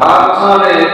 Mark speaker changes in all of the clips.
Speaker 1: পাথরে কালিমা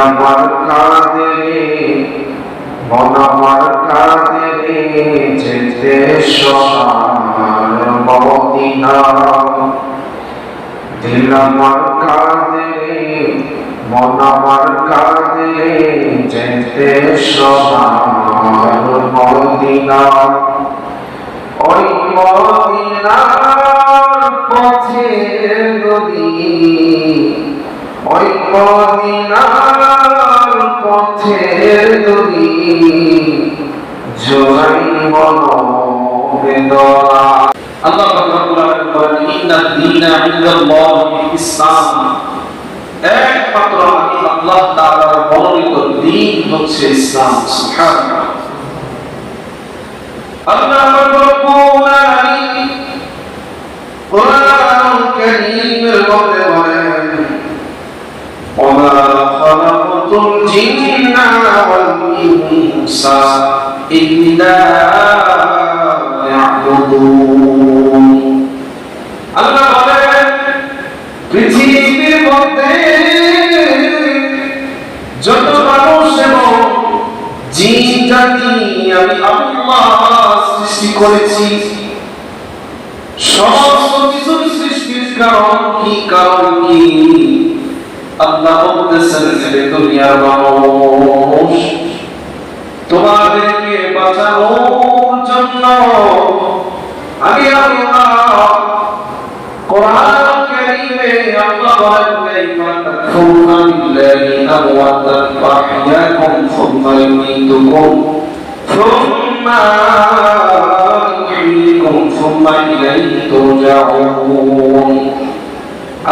Speaker 1: আমার কাঁদে মন আমার কাঁদে যেতে সোনার মদিনা দিল আমার কাঁদে মন আমার কাঁদে যেতে সোনার মদিনা ওই মদিনার পথে নদী ওই মদিনার পথে নদী জোয়াই মন বেদনা
Speaker 2: আল্লাহ রাব্বুল আলামিন বলেন ইন্না দীনা ইনদাল্লাহি ইসলাম والإنس إلا يعبدون আল্লাহ বলেন পৃথিবীর মধ্যে যত মানুষ এবং জিন জাতি আমি আল্লাহ সৃষ্টি করেছি সমস্ত কিছু সৃষ্টির কারণ কি কারণ কি আল্লাহ বলতেছেন যে দুনিয়ার মানুষ তোমাদেরকে বাঁচানোর জন্য আমি আল্লাহ কোরআন কারীমে আল্লাহ বলেন কাইফা তাকফুরুনা বিল্লাহি আমওয়াতান ফাহইয়াকুম সুম্মা ইউমীতুকুম সুম্মা ইউহয়িকুম সুম্মা ইলাইহি তুরজাউন।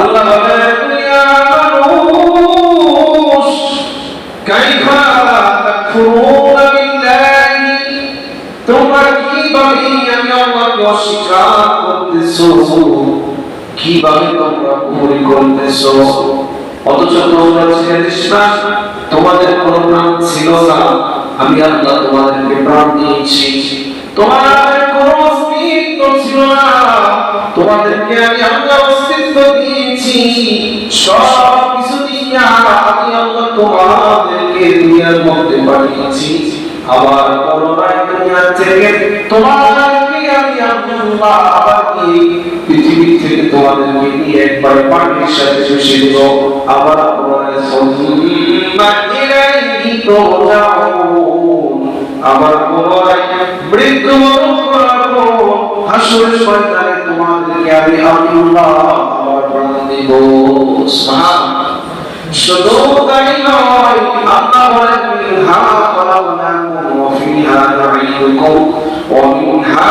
Speaker 2: আল্লাহ বলেন ইয়া বিল্লাহি তোমরা কীভাবে আমি আল্লাহকে অস্বীকার করতেছো? কীভাবে তোমরা করতেছো? অথচ তোমরা তোমাদের কোনো প্রাণ ছিল না। আমি আল্লাহ তোমাদেরকে প্রাণ দিয়েছি। তোমাদের কোনো অস্তিত্ব ছিল না। তোমাদেরকে আমি আল্লাহ অস্তিত্ব দিয়েছি। সব কিছু দিয়া আমি আল্লাহ তোমাদেরকে দুনিয়ার মধ্যে পাঠিয়েছি। আবার দুনিয়া থেকে আমি আল্লাহ আবার কি? পৃথিবী থেকে তোমাদেরকে নিয়ে একবার পানির সাথে শুষে দেব আবার পুনরায় সুম্মা ইলাইহি তুরজাউন আবার পুনরায় মৃত্যু বরণ করাবো। হাসরের ময়দানে তোমাদেরকে আমি আল্লাহ আবার প্রাণ দেব। সুবহানাল্লাহ শুধু তাই নয়, আল্লাহ বলেন, মিনহা খলাকনাকুম ওয়া ফিহা নুঈদুকুম ওয়া মিনহা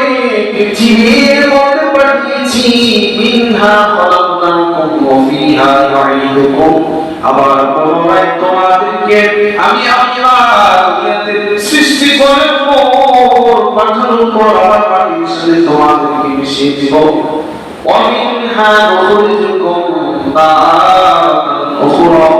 Speaker 2: পৃথিবীর মধ্যে পাঠিয়েছি মিনহা খলাকনাকুম ওয়া ফিহা নুঈদুকুম আবার পুনরায় তোমাদেরকে আমি আল্লাহ দুনিয়াতে সৃষ্টি করে পর পাঠানোর পর আবার পাঠিয়ে সাথে তোমাদেরকে মিশিয়ে দিব ومنها نخرجكم تارة أخرى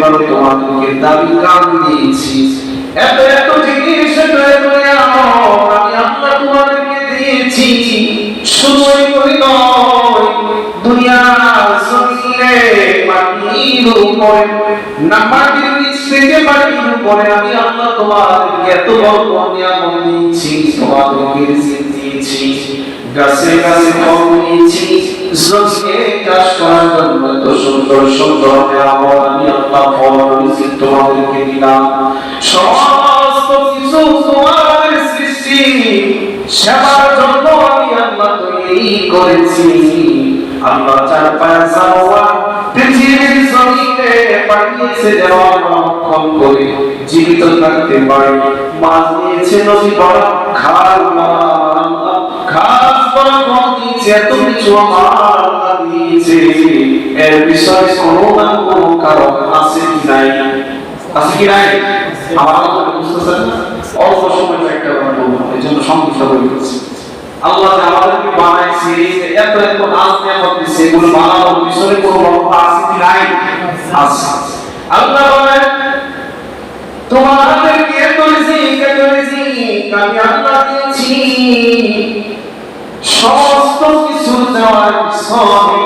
Speaker 2: পারো তোমাদেরকে দাবি কান দিয়েছি। এত এত জিনিস আমি আল্লাহ তোমাদেরকে দিয়েছি। শুধু এই করি নয়, দুনিয়ার জমিনে মাটির না থেকে মাটির উপরে আমি আল্লাহ এত বড় দিয়েছি দিয়েছি গাছে গাছে দিয়েছি চাষ করার জন্য সুন্দর সুন্দর আমি আল্লাহ ফল তোমাদেরকে দিলাম। সমস্ত কিছু সৃষ্টি, সেবার জন্য আমি আল্লাহ তৈরি করেছি। আল্লাহ চার পাঁচ পৃথিবীর জমিনে পাঠিয়েছে যেন জীবিত থাকতে পারি। মাছ দিয়েছে নদী বড় খাল খাস বড় কম অল্প সময় একটা বলব। এই জন্য আল্লাহ আমাদেরকে বানাইছে এত এত নাচ নিয়ামত এগুলো বানানোর পিছনে কোনো আছে কি নাই? আছে। আল্লাহ বলেন তোমাদেরকে এত রিজিক আমি আল্লাহ দিয়েছি। সমস্ত কিছু দেওয়ার পিছনে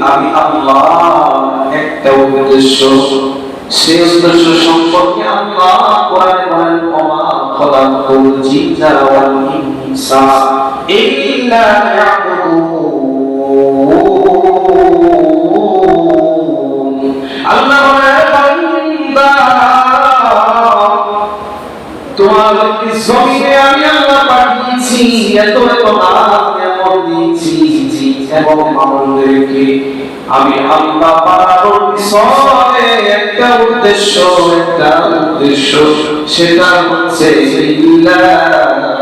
Speaker 2: আমি আল্লাহ একটা উদ্দেশ্য। সেই উদ্দেশ্য সম্পর্কে আল্লাহ কোরআনে বলেন, ওমা খলাকুল ওয়াল ইল্লা আল্লাহ তোমাদেরকে জমিনে আমি আল্লাহ পাঠিয়েছি এত এত নাম দিয়েছি এবং মানুষদেরকে আমি আল্লাহ পাঠানোর পিছনে একটা উদ্দেশ্য একটা উদ্দেশ্য সেটা হচ্ছে ইল্লা ইয়াবুদুন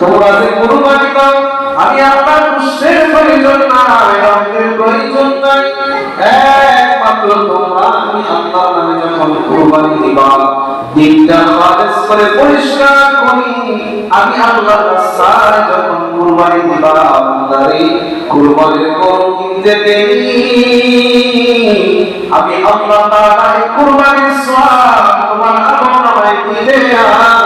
Speaker 2: তোমরা যে কুরবানি দাও আমি আল্লাহর মুশরিক প্রয়োজন নাই রবের প্রয়োজন নাই। একমাত্র তোমরা, আমি আল্লাহর নামে যখন কুরবানি দিবা, দিনটা খালেস করে পরিষ্কার করি। আমি আল্লাহর রাস্তায় যখন কুরবানি দিবা আল্লাহরে কুরবানির গরু কিনতে আমি আল্লাহ তাআলা কুরবানির সওয়াব তোমার আমল নামায় আমি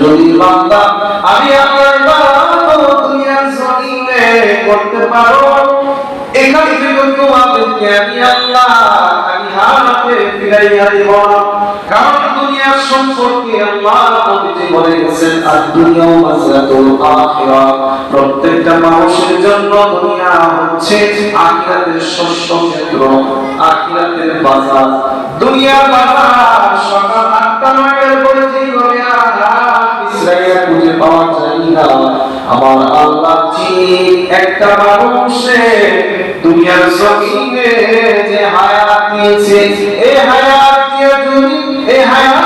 Speaker 2: যদি বান্দা, আমি আল্লাহর ইবাদত দুনিয়ার করতে পারো, এখান থেকে তোমাদেরকে আমি আল্লাহ আমি হাতে কারণ সম্পর্কে আল্লাহ বলে গেছেন, আদ-দুনিয়া প্রত্যেকটা মানুষের জন্য দুনিয়া হচ্ছে আখিরাতের শস্য ক্ষেত্র আখিরাতের বাজার। দুনিয়ার বাজার, সকাল 8টা 9টার পরে খুঁজে পাওয়া যায় না। আমার আল্লাহ একটা মানুষের দুনিয়ার যে হায়াত দিয়েছে এই হায়াত দিয়ে তুমি হায়াত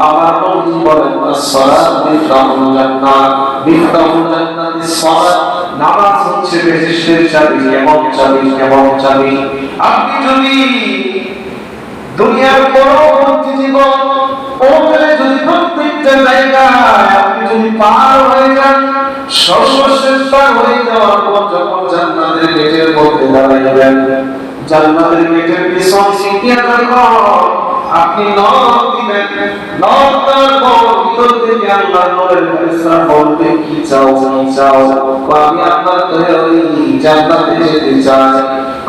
Speaker 2: আমার নবী বলেন সালাত মিফতাহুল জান্নাত মিফতাহুল জান্নাত সালাত নামাজ হচ্ছে বেহেশতের চাবি আপনি যদি দুনিয়ার পার যখন জান্নাতের গেটের মধ্যে দাঁড়াইবেন, জান্নাতের গেটের পিছন সিটিয়া আপনি নখ দিবেন দেওয়ার পর ভিতর থেকে আল্লাহ নূরের ফেরেশতা বলবে, কি চাও চাও আমি আপনার ওই জান্নাতে যেতে চাই।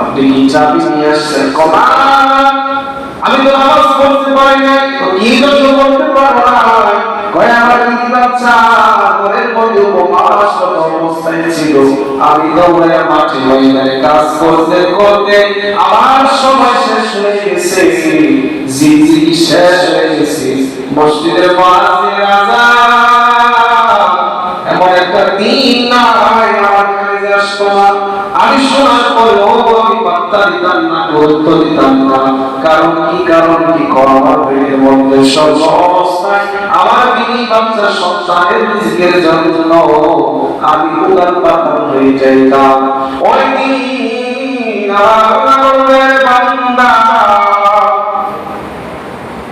Speaker 2: আপনি কি চাবি নিয়ে আসছেন? আমি তো নামাজ পড়তে পারি নাই। তো কি জন্য পড়তে পারব না? কয়, আমার কি বাচ্চা, ঘরের মধ্যে উপবাস অবস্থায় ছিল। আমি দৌড়ে মাঠে ময়দানে কাজ করতে করতে আমার সময় শেষ হয়ে গেছে। জিন্দিগি শেষ হয়ে গেছে মসজিদের মুয়াজ্জিন আযান এমন একটা দিন নাই আমার কাছে আসতো না আমি শোনার পরেও আমি বার্তা দিতাম না, গুরুত্ব দিতাম না। কারণ কি কারণ কি করোনার পেটের মধ্যে সর্ব অবস্থায় আমার বিনি বাচ্চা সন্তানের রিজিকের জন্য আমি উদার পাতাল হয়ে যাইতাম। ওই দিন আমার বান্দা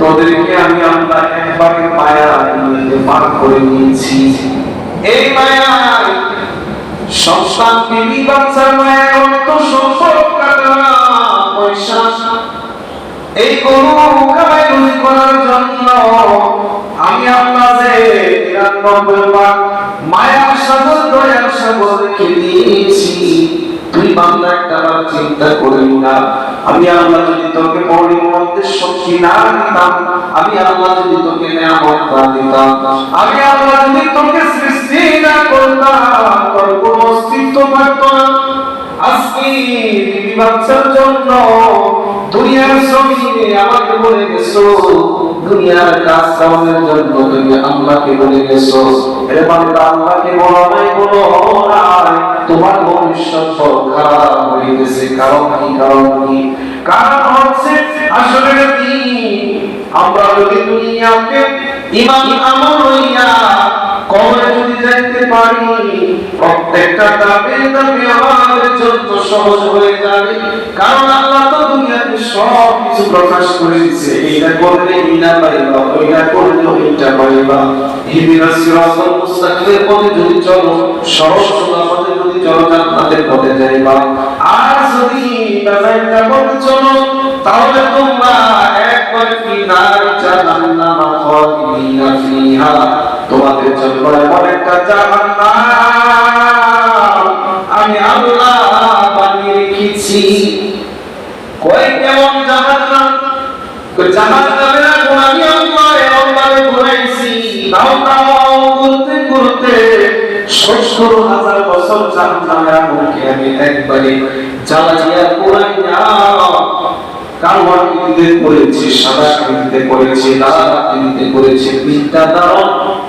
Speaker 2: তোদেরকে আমি আল্লাহ একবারে মায়া পার করে নিয়েছি। এই মায়া সন্তান বিবি, বাচ্চার মায়া অর্থ সম্পদ কাটানা পয়সা। এই গরু রুজি করার জন্য। আমি আপনাকে নিরানব্বই বার মায়ার সাগর দয়ার সাগর দিয়েছি। তুই বাংলা একটা বার চিন্তা করে না আমি আল্লাহ যদি তোকে মধ্যে শক্তি না দিতাম, আমি আল্লাহ যদি তোকে নিয়ামত না দিতাম, আমি আল্লাহ যদি তোকে সৃষ্টি না করতাম, তোর কোনো অস্তিত্ব থাকতো না। আজকে বিবি বাচ্চার জন্য দুনিয়ার জমিনে আমাকে বলে গেছো, দুনিয়ার কাজ কামের জন্য তুমি আল্লাহকে বলে গেছো। এর মানে আল্লাহকে বলো নাই বলো নাই তোমার ভবিষ্যৎ খারাপ হয়ে গেছে কারণ কি কারণ কি? কারণ হচ্ছে আসলে কি আমরা যদি দুনিয়াকে ইমান আমল হইয়া কবরে পারি। প্রত্যেকটা দাবি দাবি আমাদের জন্য সহজ হয়ে যাবে কারণ আল্লাহ তো দুনিয়াতে সব কিছু প্রকাশ করে দিচ্ছে এইটা করলে ইনা পাইবা ওইটা করলে ওইটা পাইবা হিদিনা সিরাতাল মুস্তাকিমের পথে যদি চলো সহজ পথে যদি চলো, জান্নাতের পথে যাইবা। আর যদি বেজাইটা পথে চলো, তাহলে তোমরা একবার ফিনার জাহান্নাম খালিদিনা ফিহা। তোমাদের জন্য এমন একটা জাহান্নাম আমি আল্লাহ বানিয়ে রেখেছি। কয় কেমন জাহান্নাম? কই জাহান্নামের আগুন আমি আল্লাহ এমন ভাবে ঘুরাইছি করতে করতে সত্তর হাজার বছর জাহান্নামের আগুনকে আমি একবারে জ্বালাইয়া কালো আকৃতিতে করেছি, সাদা করেছি, লাল করেছি তিনটা দারণ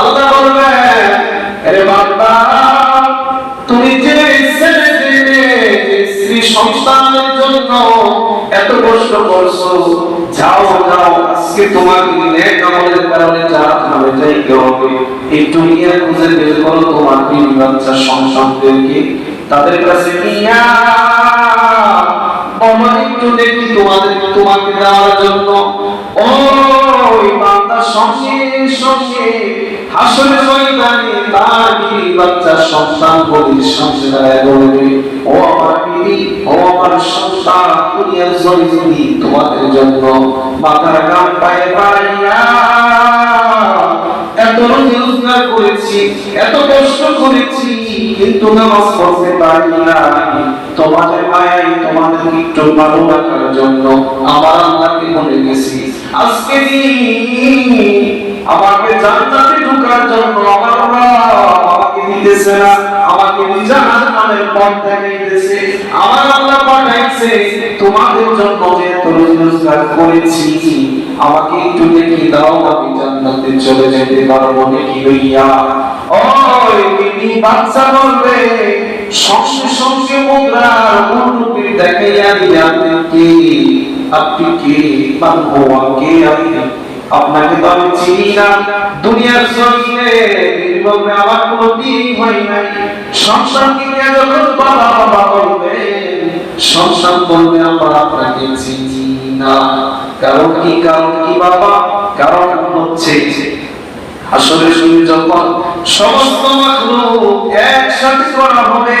Speaker 2: আল্লাহ বলবে তুমি যে সন্তানের জন্য এত কষ্ট করছ, যাও যাও, আজকে তোমাকে নেক আমলের কারণে যা খাবে যাইতে হবে। একটু নিয়ে খুঁজে বের করো তোমার বিবি বাচ্চা সন্তানদেরকে। তাদের কাছে নিয়া একটু দেখি তোমাদের, তোমাকে দেওয়ার জন্য। বান্দা তোমাদের জন্য মাথার গাম পায়ে এত রোজগার করেছি, এত কষ্ট করেছি, কিন্তু নামাজ পড়তে পারি না। তোমাদের মায়াই তোমাদের একটু ভালো রাখার জন্য আমার আল্লাহকে মনে গেছি আজকে আমাকে জান্নাতে ঢোকার জন্য আমার আমাকে দিতেছে না, আমাকে জাহান্নামের পথ দেখাইতেছে। আমার আল্লাহ পাঠাইছে, তোমাদের জন্য যে রোজগার করেছি, আমাকে একটু দেখি দাও, আমি জান্নাতে চলে যেতে পারব নাকি হইয়া ওই বিবি বাচ্চা বলবে, সঙ্গে সঙ্গে মুদ্রার মূর্তি দেখাইয়া দিয়ে কে আপনি কে? মানবো কে আপনি? আপনাকে তো আমি চিনি না। দুনিয়ার জমিনে বলবে আমার কোনো দিন হয় নাই। সন্তানকে নিয়ে যখন বাবা বাবা বলবে সন্তান বলবে আমরা আপনাকে চিনি না। কারণ কি? কারণ কি বাবা? কারণ হচ্ছে, আসলে শুনি যখন সমস্ত মাখলুক একসাথে করা হবে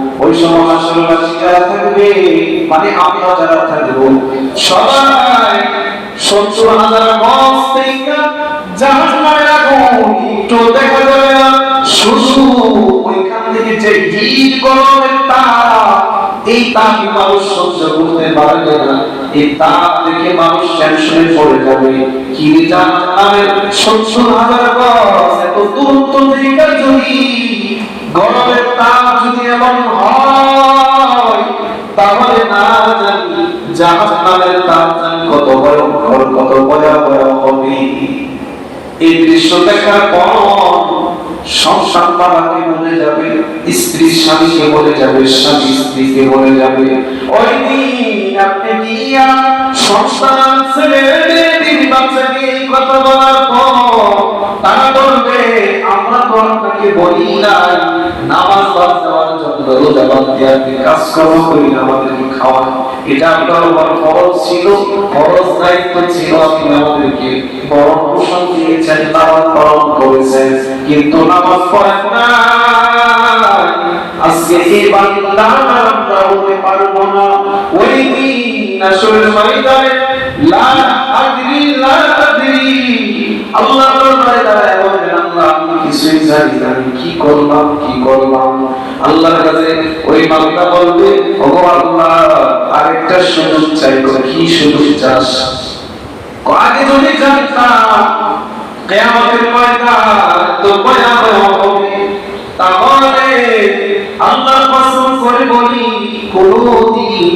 Speaker 2: ওই সময় আসলবাসী যারা থাকবে মানে আমিও যারা থাকব, সবাই সত্তর হাজার থেকে জাহান্নামের আগুন একটু দেখা যাবে না। শুধু ওইখান থেকে যে গরমের এই তাপ মানুষ সহ্য করতে পারবে না। এই তাপ থেকে মানুষ টেনশনে পড়ে যাবে? কি সত্তর হাজার এত যদি গরমের তাপ যদি এমন হয়, তাহলে না জানি জাহান্নামের তাপ জানি কত ভয়ঙ্কর, কত ভয়াবহ হবে। এই দৃশ্য দেখার পর সংসার বাবাকে বলে যাবে, স্ত্রী স্বামীকে বলে যাবে, স্বামী স্ত্রীকে বলে যাবে, ওই দিন আপনি গিয়া সন্তান ছেলে মেয়ে বিবি বাচ্চাকে এই কথা বলার পর তারা তো আপনাকে বলি নাই, নামাজ বাদ দেওয়ার জন্য রোজা বাদ আপনি কাজকর্ম করি আমাদেরকে এটা আপনার উপর ফরজ ছিল, ফরজ দায়িত্ব ছিল, আপনি আমাদেরকে পোষণ দিয়েছেন পালন করেছেন, কিন্তু নামাজ পড়েন না আজকে এই বান্দা আমরা হতে পারব না। ওই দিন আসল আল্লাহ আমি কিছুই জানি আমি কি করলাম কি করলাম? আল্লাহর কাছে ওই বান্দা বলবে, ওগো আল্লাহ, আরেকটা সুযোগ চাইব কি সুযোগ চাস? আগে যদি জানতাম, কেয়ামতের ময়দান তো ভয়াবহ হবে। তাহলে আল্লাহ কসম করে বলি, কোনদিন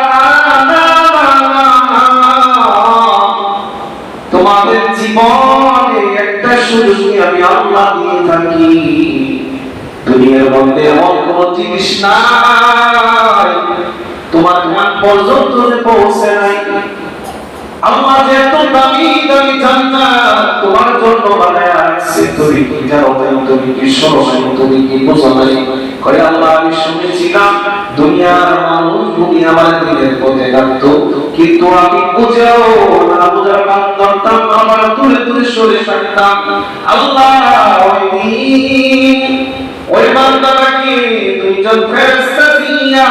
Speaker 2: দুনিয়ার মধ্যে এমন কোন জিনিস নাই। তোমার ধ্যান পর্যন্ত পৌঁছে নাই। আল্লাহ এত দামি দামি জান্নাত তোমার জন্য বানায় রাখছে। তুমি কি জানো নাই তুমি কি শোনো তুমি কি বোঝো করে আল্লাহ, আমি শুনেছিলাম, দুনিয়ার মানুষ দুনিয়া আমার দিনের পথে ডাকতো কিন্তু আমি বুঝেও না, বুঝার কান করতাম আমার দূরে দূরে সরে থাকতাম। আল্লাহ, ওই দিন ওই বান্দাটাকে দুইজন ফেরেশতা দিয়া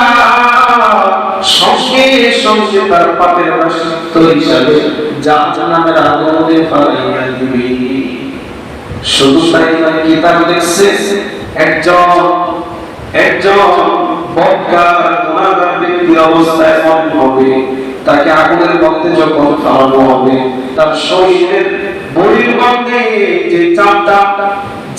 Speaker 2: সঙ্গে সঙ্গে তার পাপের প্রায়শ্চিত্ত হিসাবে জাহান্নামের আগুনে ফালাইয়া দিবে। শুধু তাই নয় কিতাব লিখছে একজন একজন বক্কার গুনাহগার ব্যক্তির অবস্থা এমন হবে। তাকে আগুনের মধ্যে যখন ফালানো হবে, তার শরীরের মধ্যে যে চামড়া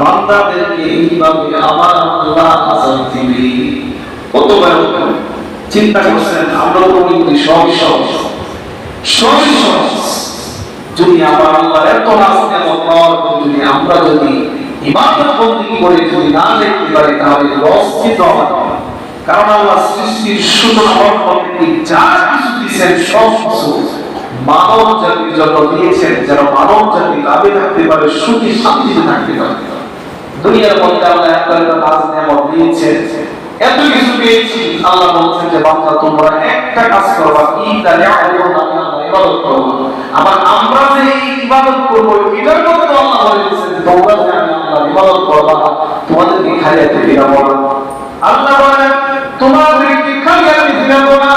Speaker 2: আমার যদি করে যদি না দেখতে পারি, তাহলে অস্থিত হবে কারণ আল্লাহ সৃষ্টির অর্থনীতি যা কিছু সব কিছু মানব জাতির জন্য দিয়েছেন, যেন মানব জাতি লাভে থাকতে পারে, সুখী, শান্তিতে থাকতে পারে। দুনিয়ার মধ্যে আল্লাহ এত এত কাজ নেমত দিয়েছে। এত কিছু পেয়েছি, আল্লাহ বলছেন যে, বান্দা, তোমরা একটা কাজ করবা কি তাহলে ইবাদত করব। আবার আমরা যে ইবাদত করব, এটার মধ্যে আল্লাহ বলেছেন তোমরা যে আমি আল্লাহ ইবাদত করবা তোমাদেরকে খাইয়াতে ফিরাবো না আল্লাহ বলেন, তোমাদেরকে খাইয়াতে ফিরাবো না।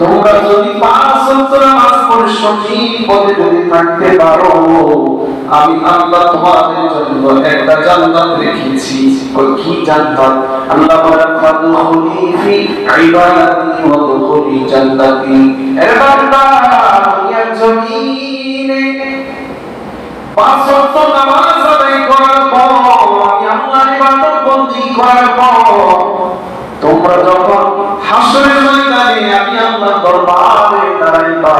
Speaker 2: তোমরা যদি পাঁচ নামাজ পড়ে সঠিক পথে যদি থাকতে পারো আমি আল্লাহ তোমাদের জন্য একটা জান্নাত রেখেছি। ওই কি জান্নাত? আল্লাহ বলেন ফি ইবাদাতি ওয়া দুখুলি জান্নাতি। এর বান্দা দুনিয়ার জমিনে পাঁচ ওয়াক্ত নামাজ আদায় করার পর, আমি আল্লাহর ইবাদত করার পর, তোমরা যখন হাসরের ময়দানে আমি আল্লাহর দরবারে দাঁড়াইবা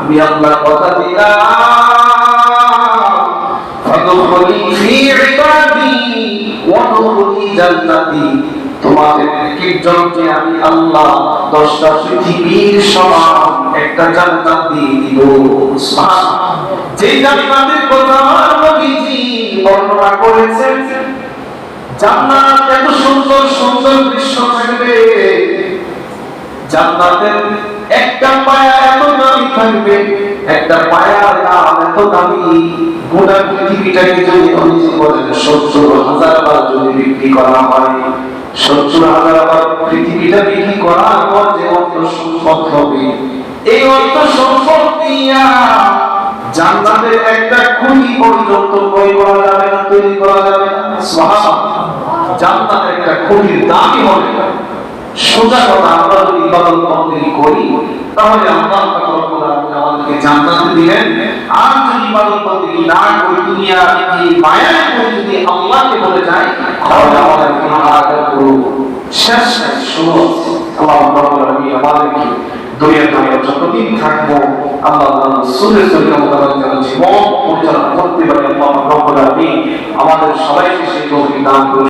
Speaker 2: আমি আল্লাহর কথা দিলাম। ফাদখুলি ফি ইবাদি ওয়াদখুলি জান্নাতি, তোমাদের আমি আল্লাহ দশটা পৃথিবীর সমান একটা জান্নাত দিয়ে দিব। জান্নাতের কথা আমার নবীজি বর্ণনা করেছেন, জান্নাত এত সুন্দর সুন্দর দৃশ্য থাকবে। জান্নাতের একটা পায়া এত দামি থাকবে, একটা দাম এত দামি। গোটা পৃথিবীটাকে যদি অনিজি বলেন, সত্তর হাজার বার যদি বিক্রি করা হয়, সত্তর হাজার বার পৃথিবীটা বিক্রি করার পর যে অর্থ সম্পদ হবে, এই অর্থ সম্পদ দিয়া জান্নাতের একটা খুঁটি পর্যন্ত তৈরি করা যাবে না, তৈরি করা যাবে না। সুবহানাল্লাহ। একটা খুঁটির দামই হবে সোজা কথা আমরা যদি ইবাদত করি, তাহলে আল্লাহ আলামিন আমাদেরকে জান্নাতে দিলেন। আর যদি ইবাদত বন্দী না করি দুনিয়া এই মায়ার করে যদি আল্লাহকে বলে যায়, তাহলে আমাদের আগাতু শেষ শেষ, শুরু আছে। আল্লাহ রাব্বুল আলামিন আমাদেরকে দুনিয়া দুনিয়া যতদিন থাকব, আল্লাহ রাসূলের সঙ্গে মোতাবেক যেন জীবন পরিচালনা করতে পারি। আল্লাহ রাব্বুল আলামিন আমাদের সবাইকে সেই তৌফিক দান করুন।